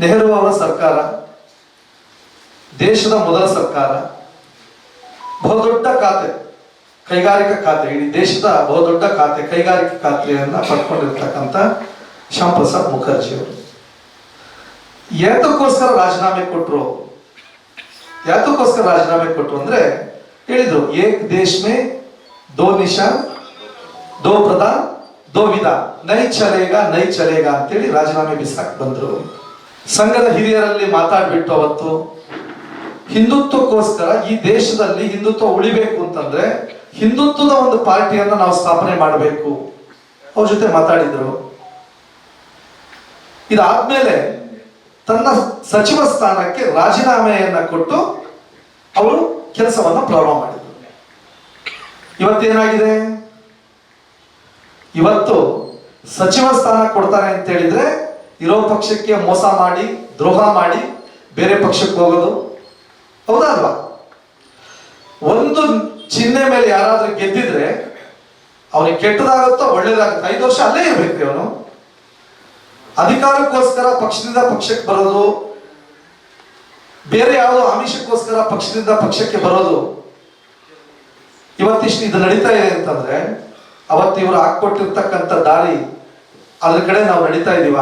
ನೆಹರು ಅವರ ಸರ್ಕಾರ, ದೇಶದ ಮೊದಲ ಸರ್ಕಾರ, ಬಹುದೊಡ್ಡ ಖಾತೆ, ಕೈಗಾರಿಕಾ ಖಾತೆ, ಇಡೀ ದೇಶದ ಬಹುದೊಡ್ಡ ಖಾತೆ, ಕೈಗಾರಿಕಾ ಖಾತೆಯನ್ನ ಪಡ್ಕೊಂಡಿರ್ತಕ್ಕಂಥ ಶ್ಯಾಮ್ ಪ್ರಸಾದ್ ಮುಖರ್ಜಿ ಅವರು. ಯಾತಕ್ಕೋಸ್ಕರ ರಾಜೀನಾಮೆ ಕೊಟ್ಟರು ಯಾತಕ್ಕೋಸ್ಕರ ರಾಜೀನಾಮೆ ಕೊಟ್ರು ಅಂದ್ರೆ ಹೇಳಿದ್ರು, ಏಕ್ ದೇಶ್ ಮೇ ದೋ ನಿಶಾನ್, ದೋ ಪ್ರಧಾನ್, ದೋ ವಿಧಾನ್, ನೈ ಚಲೇಗ ನೈ ಚಲೇಗ ಅಂತೇಳಿ ರಾಜೀನಾಮೆ ಬಿಸಾಕ್ ಬಂದ್ರು. ಸಂಘದ ಹಿರಿಯರಲ್ಲಿ ಮಾತಾಡ್ಬಿಟ್ಟು ಅವತ್ತು, ಹಿಂದುತ್ವಕ್ಕೋಸ್ಕರ ಈ ದೇಶದಲ್ಲಿ ಹಿಂದುತ್ವ ಉಳಿಬೇಕು ಅಂತಂದ್ರೆ ಹಿಂದುತ್ವದ ಒಂದು ಪಾರ್ಟಿಯನ್ನ ನಾವು ಸ್ಥಾಪನೆ ಮಾಡಬೇಕು. ಅವ್ರ ಜೊತೆ ಮಾತಾಡಿದ್ರು. ಇದಾದ್ಮೇಲೆ ತನ್ನ ಸಚಿವ ಸ್ಥಾನಕ್ಕೆ ರಾಜೀನಾಮೆಯನ್ನ ಕೊಟ್ಟು ಅವರು ಕೆಲಸವನ್ನ ಪ್ರಾರಂಭ ಮಾಡಿದ್ರು. ಇವತ್ತೇನಾಗಿದೆ? ಇವತ್ತು ಸಚಿವ ಸ್ಥಾನ ಕೊಡ್ತಾರೆ ಅಂತ ಹೇಳಿದ್ರೆ ಇರೋ ಪಕ್ಷಕ್ಕೆ ಮೋಸ ಮಾಡಿ, ದ್ರೋಹ ಮಾಡಿ ಬೇರೆ ಪಕ್ಷಕ್ಕೆ ಹೋಗೋದು ಹೌದಾ ಅಲ್ವಾ? ಒಂದು ಚಿಹ್ನೆ ಮೇಲೆ ಯಾರಾದ್ರೂ ಗೆದ್ದಿದ್ರೆ ಅವನಿಗೆ ಕೆಟ್ಟದಾಗುತ್ತೋ ಒಳ್ಳೇದಾಗುತ್ತೆ. ಐದು ವರ್ಷ ಅಲ್ಲೇ ಇರ್ಬೇಕು ಅವನು ಅಧಿಕಾರಕ್ಕೋಸ್ಕರ ಪಕ್ಷದಿಂದ ಪಕ್ಷಕ್ಕೆ ಬರೋದು, ಬೇರೆ ಯಾವುದೋ ಆಮಿಷಕ್ಕೋಸ್ಕರ ಪಕ್ಷದಿಂದ ಪಕ್ಷಕ್ಕೆ ಬರೋದು. ಇವತ್ತಿಷ್ಟು ಇದು ನಡೀತಾ ಇದೆ ಅಂತಂದ್ರೆ ಅವತ್ತು ಇವರು ಹಾಕೊಟ್ಟಿರ್ತಕ್ಕಂಥ ದಾರಿ ಅದ್ರ ಕಡೆ ನಾವು ನಡೀತಾ ಇದೀವ?